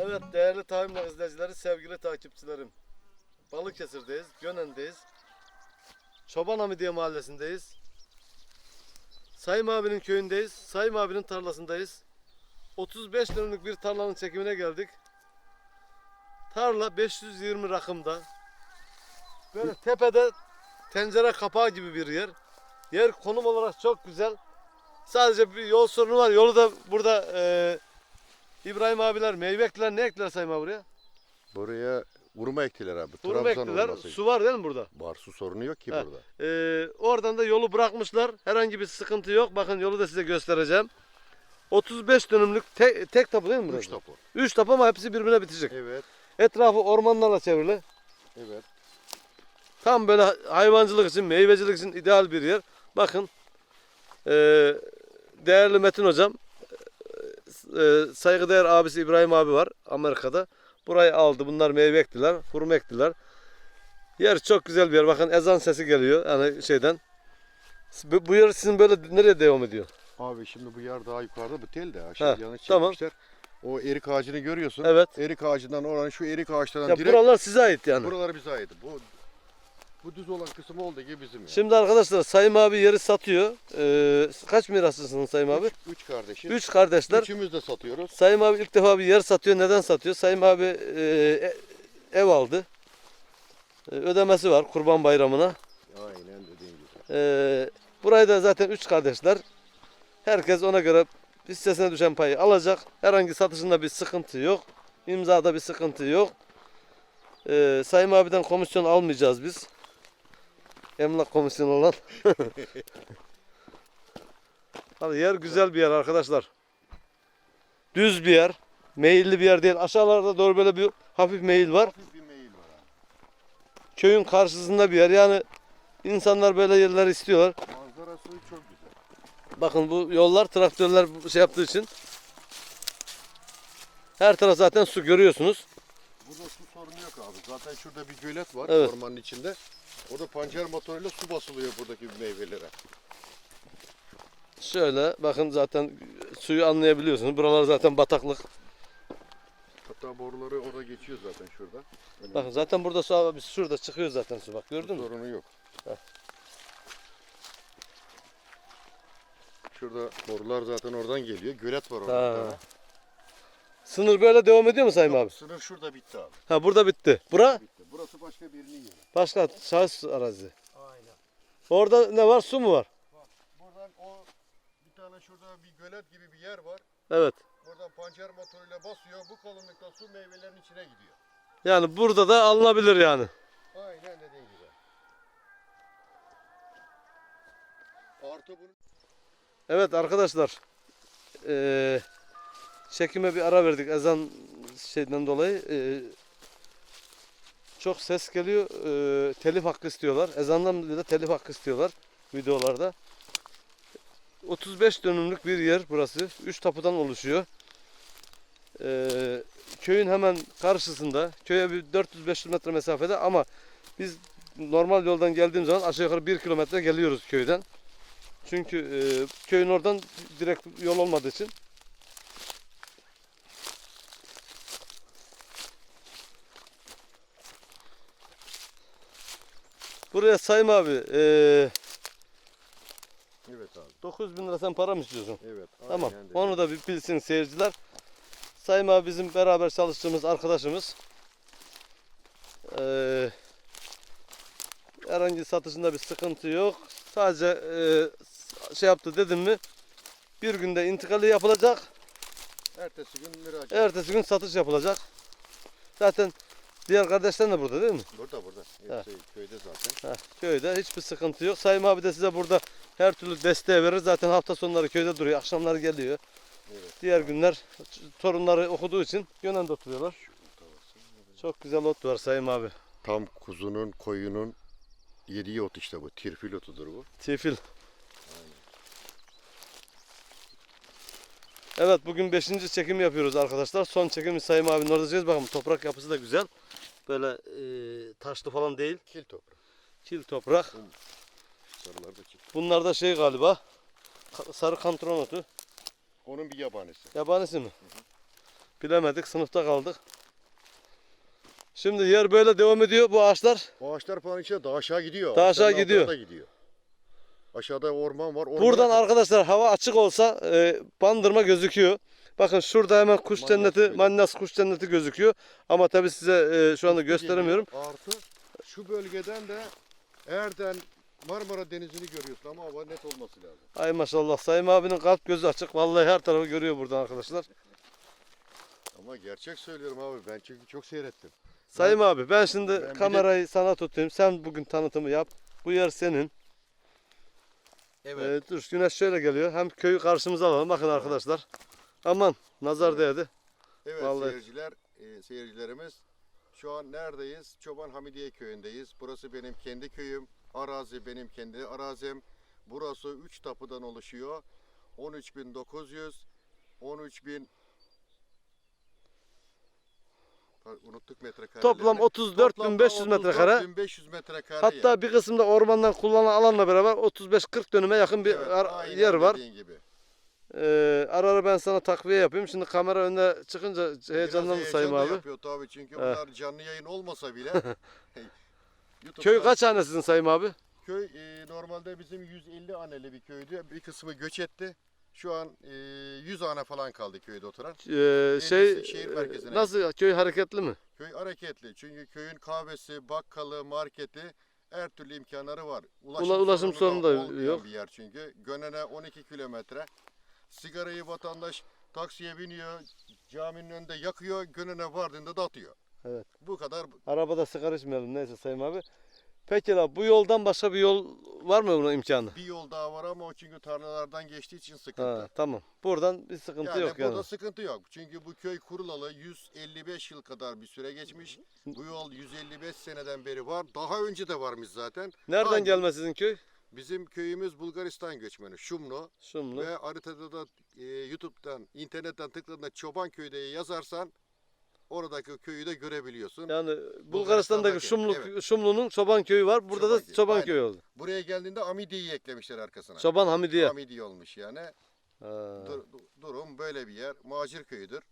Evet değerli Tahammül izleyicileri, sevgili takipçilerim. Balıkesir'deyiz, Gönen'deyiz. Çoban Hamidiye mahallesindeyiz. Sayım abinin köyündeyiz. Sayım abinin tarlasındayız. 35 dönümlük bir tarlanın çekimine geldik. Tarla 520 rakımda. Böyle tepede tencere kapağı gibi bir yer. Yer konum olarak çok güzel. Sadece bir yol sorunu var. Yolu da burada eee İbrahim abiler meyve ektiler. Ne ektiler Sayın abi buraya? Buraya vurma ektiler abi. Hurma Trabzon ektiler. hurması. Su var değil mi burada? Var su sorunu yok ki He. burada. Ee, oradan da yolu bırakmışlar. Herhangi bir sıkıntı yok. Bakın yolu da size göstereceğim. 35 dönümlük te- tek tapu değil mi burası? Üç topu. 3 tapu ama hepsi birbirine bitecek. Evet. Etrafı ormanlarla çevrili. Evet. Tam böyle hayvancılık için, meyvecilik için ideal bir yer. Bakın ee, değerli Metin hocam, ee, saygıdeğer abisi İbrahim abi var Amerika'da. Burayı aldı. Bunlar meyve ektiler, hurma ektiler. Yer çok güzel bir yer. Bakın ezan sesi geliyor yani şeyden. Bu, bu yer sizin böyle nereye devam ediyor? Abi şimdi bu yer daha yukarıda bu tel de aşağı He, yanı tamam. çekmişler. O erik ağacını görüyorsun. Evet. Erik ağacından oranın şu erik ağaçlarından Ya direkt buralar size ait yani. buralar bize ait. Bu bu düz olan kısım olduğu gibi bizim. yani. Şimdi arkadaşlar Sayım abi yeri satıyor. Ee, kaç miraslısınız Sayım abi? Üç, üç kardeşiz. Üç kardeşler. Üçümüz de satıyoruz. Sayım abi ilk defa bir yer satıyor. Neden satıyor? Sayım abi e, e- ev aldı. E, ödemesi var kurban bayramına. Aynen dediğin gibi. E, burayı da zaten üç kardeşler. Herkes ona göre hissesine düşen payı alacak. Herhangi satışında bir sıkıntı yok. İmzada bir sıkıntı yok. E, Sayım abiden komisyon almayacağız biz. Emlak komisyonu olan. Hadi yer güzel bir yer arkadaşlar. Düz bir yer. Meyilli bir yer değil. Aşağılarda doğru böyle bir hafif meyil var. Hafif bir meyil var. Köyün karşısında bir yer. Yani insanlar böyle yerler istiyorlar. Manzarası çok güzel. Bakın bu yollar traktörler şey yaptığı için her taraf zaten su görüyorsunuz. Burada su sorunu yok abi. Zaten şurada bir gölet var Evet. ormanın içinde. Orada pancar motoruyla su basılıyor buradaki meyvelere. Şöyle bakın zaten suyu anlayabiliyorsunuz. Buralar zaten bataklık. Hatta boruları orada geçiyor zaten şurada. Bakın zaten burada su abi şurada çıkıyor zaten su bak gördün mü? sorunu yok. Heh. Şurada borular zaten oradan geliyor. Gölet var orada. Ha. Sınır böyle devam ediyor mu Sayın abi? Sınır şurada bitti abi. Ha burada bitti. Bura Bitti. Burası başka birinin yeri. başka şahıs arazi. Aynen. Orada ne var? Su mu var? Buradan o bir tane şurada bir gölet gibi bir yer var. Evet. Buradan pancar motoruyla basıyor. Bu kalınlıkta su meyvelerin içine gidiyor. Yani burada da alınabilir yani. Aynen dediğin gibi. Artı bunu Evet arkadaşlar. Eee çekime bir ara verdik ezan şeyden dolayı. Eee, çok ses geliyor. Eee, telif hakkı istiyorlar. Ezandan dolayı da telif hakkı istiyorlar videolarda. 35 dönümlük bir yer burası. 3 tapudan oluşuyor. Eee, köyün hemen karşısında. Köye bir 400-500 metre mesafede ama biz normal yoldan geldiğim zaman aşağı yukarı 1 kilometre geliyoruz köyden. Çünkü e, köyün oradan direkt yol olmadığı için. Buraya Sayım abi e, Evet abi. 9000 lira sen para mı istiyorsun? Evet. Tamam. aynen dediğin Onu da bir bilsin seyirciler. Sayın abi bizim beraber çalıştığımız arkadaşımız. Ee, herhangi satışında bir sıkıntı yok. Sadece e, şey yaptı dedim mi bir günde intikali yapılacak. Ertesi gün müracaat. Ertesi gün satış yapılacak. Zaten diğer kardeşler de burada değil mi? Burada burada. Hepsi köyde zaten. Heh, köyde hiçbir sıkıntı yok. Sayın abi de size burada her türlü desteği verir. Zaten hafta sonları köyde duruyor. Akşamları geliyor. Evet. Diğer günler torunları okuduğu için Gönen'de oturuyorlar. Çok güzel ot var Sayın abi. Tam kuzunun, koyunun yediği ot işte bu. Tirfil otudur bu. Tifil. Evet bugün 5. çekim yapıyoruz arkadaşlar. Son çekimi Sayın abinin orada çekeceğiz. Bakın toprak yapısı da güzel. Böyle e, taşlı falan değil. Kil toprak. Kil toprak. Sarılar da çık. Bunlar da şey galiba. Sarı kantron otu. Onun bir yabanisi. Yabanisi mi? Bilemedik sınıfta kaldık. Şimdi yer böyle devam ediyor bu ağaçlar. O ağaçlar falan içine daha aşağı gidiyor. Daha Ağaçların aşağı gidiyor. altına Da gidiyor. Aşağıda orman var. ormana Buradan arkadaşlar hava açık olsa e, bandırma gözüküyor. Bakın şurada hemen kuş Mannas cenneti. Mannas kuş cenneti gözüküyor. Ama tabii size e, şu anda gösteremiyorum. Artı şu bölgeden de Erden Marmara Denizi'ni görüyorsun ama hava net olması lazım. Ay maşallah Sayın abinin kalp gözü açık. Vallahi her tarafı görüyor buradan arkadaşlar. Ama gerçek söylüyorum abi ben çünkü çok seyrettim. Sayın abi ben şimdi Ben kamerayı sana tutayım. Sen bugün tanıtımı yap. Bu yer senin. Evet. Ee, dur güneş şöyle geliyor. Hem köyü karşımıza alalım. Bakın arkadaşlar. Aman nazar değdi. Evet Vallahi. seyirciler, e, seyircilerimiz şu an neredeyiz? Çoban Hamidiye köyündeyiz. Burası benim kendi köyüm. Arazi benim kendi arazim. Burası 3 tapudan oluşuyor. 13.900, 13.000 Pa- unuttuk metrekare. Toplam 34.500 metrekare. 34.500 metrekare. Hatta bir kısımda ormandan kullanılan alanla beraber 35-40 dönüme yakın bir Evet, yer var. gibi. Ee, ara ara ben sana takviye yapayım. Şimdi kamera önüne çıkınca heyecanlandı heyecan Sayın da abi. Yapıyor tabii çünkü Evet. bunlar canlı yayın olmasa bile. YouTube'da- Köy kaç hanesizin Sayın abi? Köy e, normalde bizim 150 haneli bir köydü. Bir kısmı göç etti. Şu an e, 100 hane falan kaldı köyde oturan. Ee, şey şehir merkezine e, nasıl köy hareketli mi? Köy hareketli çünkü köyün kahvesi, bakkalı, marketi her türlü imkanları var. Ula- ulaşım sorunu da olmayan yok. bir yer çünkü. Gönene 12 kilometre. Sigarayı vatandaş taksiye biniyor, caminin önünde yakıyor, Gönene vardığında da atıyor. Evet. Bu kadar Arabada sigara içmeyelim neyse Sayın abi. Peki la bu yoldan başka bir yol var mı buna imkanı? bir yol daha var ama o çünkü tarlalardan geçtiği için sıkıntı. Ha, tamam. Buradan bir sıkıntı Yani yok burada yani. sıkıntı yok. Çünkü bu köy kurulalı 155 yıl kadar bir süre geçmiş. Bu yol 155 seneden beri var. Daha önce de varmış zaten. Nereden Hangi- gelme sizin köy? Bizim köyümüz Bulgaristan göçmeni. Şumlu. Şumlu. Ve haritada da e, YouTube'dan, internetten tıkladığında Çoban Köy'de yazarsan oradaki köyü de görebiliyorsun. Yani Bulgaristan'daki, Bulgaristan'daki Şumlu, evet. Şumlu'nun Çoban köyü var. Burada Çoban da köyü, Çoban aynen. köyü oldu. Buraya geldiğinde Amidi'yi eklemişler arkasına. Çoban Hamidiye. Amidi olmuş yani. Ha, Dur- du- durum böyle bir yer. Macir köyüdür.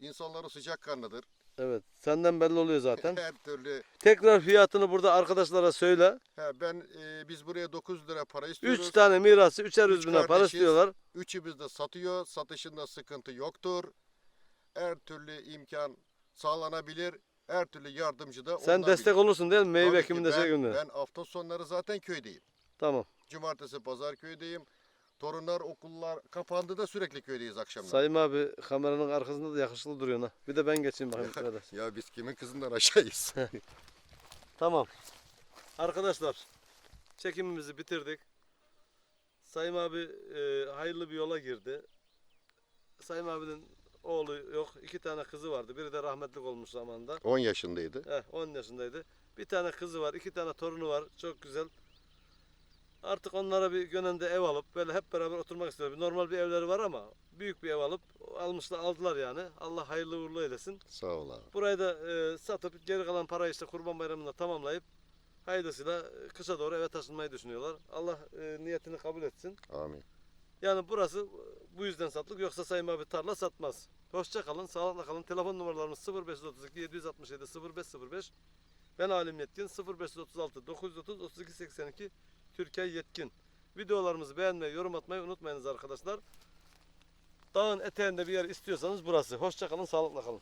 İnsanları sıcakkanlıdır. Evet. Senden belli oluyor zaten. Her türlü Tekrar fiyatını burada arkadaşlara söyle. He, ben e, biz buraya 9 lira para istiyoruz. 3 tane mirası 3'er Üç yüz bine para istiyorlar. Üçümüz de satıyor. Satışında sıkıntı yoktur. Her türlü imkan sağlanabilir. Her türlü yardımcı da Sen destek olursun değil mi? Meyve ekiminde ben, şey günde. Ben hafta sonları zaten köydeyim. Tamam. Cumartesi pazar köydeyim. Torunlar okullar kapandı da sürekli köydeyiz akşamlar. Sayın abi kameranın arkasında da yakışıklı duruyor ha. Bir de ben geçeyim bakayım. şöyle. Ya biz kimin kızından aşağıyız? Tamam. Arkadaşlar çekimimizi bitirdik. Sayın abi e, hayırlı bir yola girdi. Sayın abinin oğlu yok. iki tane kızı vardı. Biri de rahmetlik olmuş zamanında. 10 yaşındaydı. Heh, 10 yaşındaydı. Bir tane kızı var, iki tane torunu var. Çok güzel. Artık onlara bir Gönen'de ev alıp böyle hep beraber oturmak istiyor. Normal bir evleri var ama büyük bir ev alıp almışlar aldılar yani. Allah hayırlı uğurlu eylesin. Sağ ol abi. Burayı da e, satıp geri kalan parayı işte Kurban Bayramı'nda tamamlayıp hayırlısıyla e, kışa doğru eve taşınmayı düşünüyorlar. Allah e, niyetini kabul etsin. Amin. Yani burası e, bu yüzden satılık yoksa Sayın abi tarla satmaz. Hoşça kalın, sağlıkla kalın. Telefon numaralarımız 0532 767 0505. Ben Alim Yetkin 0536 930 32 82 Türkiye Yetkin. Videolarımızı beğenmeyi, yorum atmayı unutmayınız arkadaşlar. Dağın eteğinde bir yer istiyorsanız burası. Hoşça kalın, sağlıkla kalın.